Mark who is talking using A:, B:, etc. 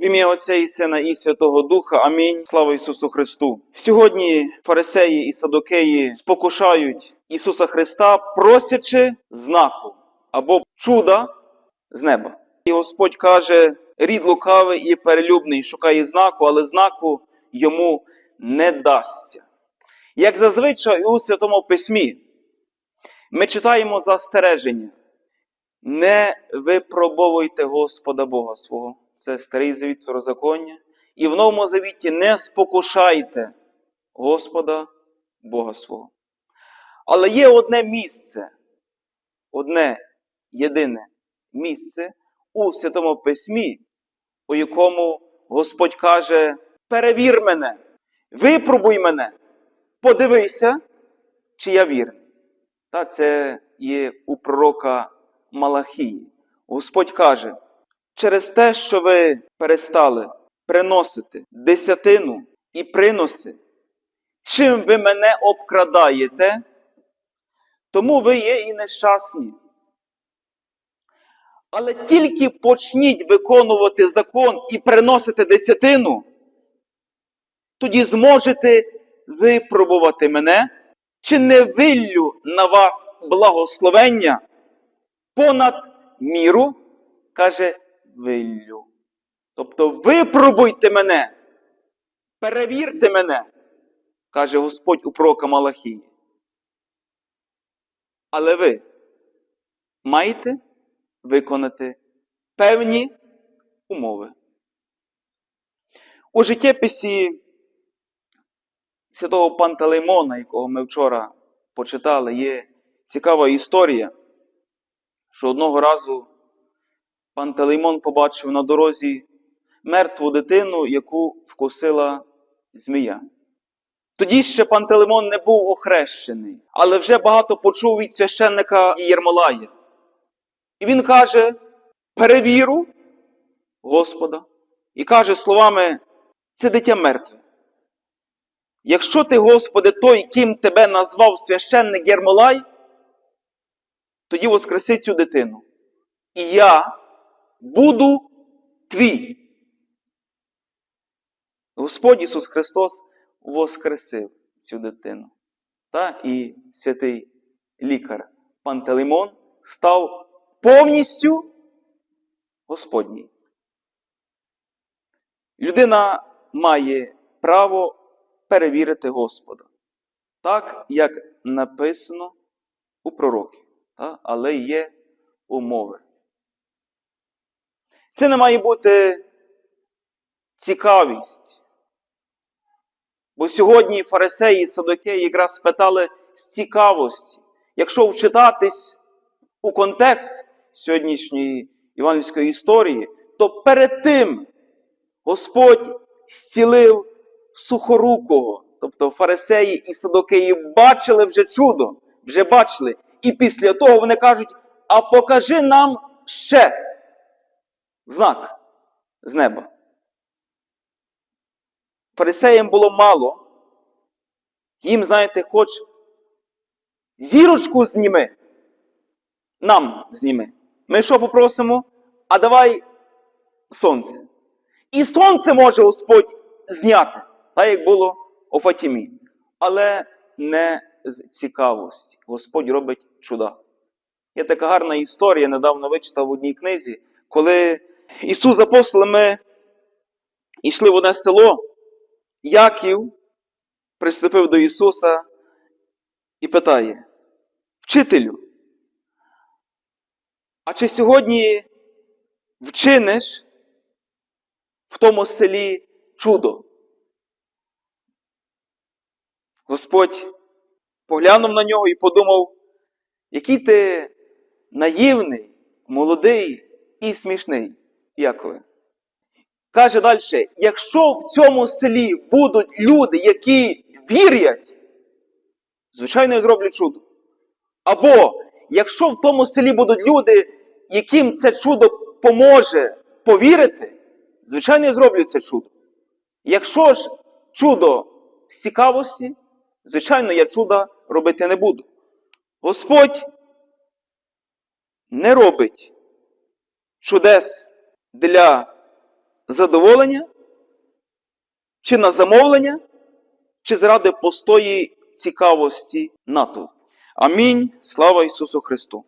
A: В ім'я Отця і Сина і Святого Духа. Амінь. Слава Ісусу Христу. Сьогодні фарисеї і садокеї спокушають Ісуса Христа, просячи знаку або чуда з неба. І Господь каже: рід лукавий і перелюбний шукає знаку, але знаку йому не дасться. Як зазвичай у Святому Письмі, ми читаємо застереження. Не випробовуйте Господа Бога свого. Це старий завіт Сорозаконня. І в новому завіті не спокушайте Господа Бога свого. Але є одне місце, одне єдине місце у Святому Письмі, у якому Господь каже: перевір мене, випробуй мене, подивися, чи я вірний. Та це є у пророка Малахії. Господь каже, через те, що ви перестали приносити десятину і приноси, чим ви мене обкрадаєте, тому ви є і нещасні. Але тільки почніть виконувати закон і приносити десятину, тоді зможете випробувати мене, чи не виллю на вас благословення понад міру, каже виллю. Тобто випробуйте мене, перевірте мене, каже Господь у пророка Малахії. Але ви маєте виконати певні умови. У життєписі святого Пантелеймона, якого ми вчора почитали, є цікава історія, що одного разу Пантелеймон побачив на дорозі мертву дитину, яку вкусила змія. Тоді ще Пантелеймон не був охрещений, але вже багато почув від священника Єрмолая. І він каже: перевіру Господа, і каже словами: це дитя мертве. Якщо ти, Господи, той, ким тебе назвав священник Єрмолай, тоді воскреси цю дитину. І я буду твій. Господь Ісус Христос воскресив цю дитину. Та і святий лікар Пантелеймон став повністю Господній. Людина має право перевірити Господа. Так, як написано у пророків. Але є умови. Це не має бути цікавість. Бо сьогодні фарисеї і садокеї якраз спитали з цікавості. Якщо вчитатись у контекст сьогоднішньої іванівської історії, то перед тим Господь зцілив сухорукого. Тобто фарисеї і садокеї бачили вже чудо, вже бачили. І після того вони кажуть: а покажи нам ще знак з неба. Фарисеям було мало. Їм, знаєте, хоч зірочку зніми. Нам зніми. Ми що попросимо? А давай сонце. І сонце може Господь зняти, так як було у Фатімі. Але не з цікавості. Господь робить чуда. Є така гарна історія, недавно вичитав в одній книзі, коли Ісус з апостолами йшли в одне село, Яків приступив до Ісуса і питає: Вчителю, а чи сьогодні вчиниш в тому селі чудо? Господь поглянув на нього і подумав, який ти наївний, молодий і смішний, Якове. Каже далі: якщо в цьому селі будуть люди, які вірять, звичайно, я зроблю чудо. Або якщо в тому селі будуть люди, яким це чудо поможе повірити, звичайно, я зроблю це чудо. Якщо ж чудо з цікавості, звичайно, я чуда робити не буду. Господь не робить чудес для задоволення, чи на замовлення, чи заради постої цікавості НАТО. Амінь. Слава Ісусу Христу!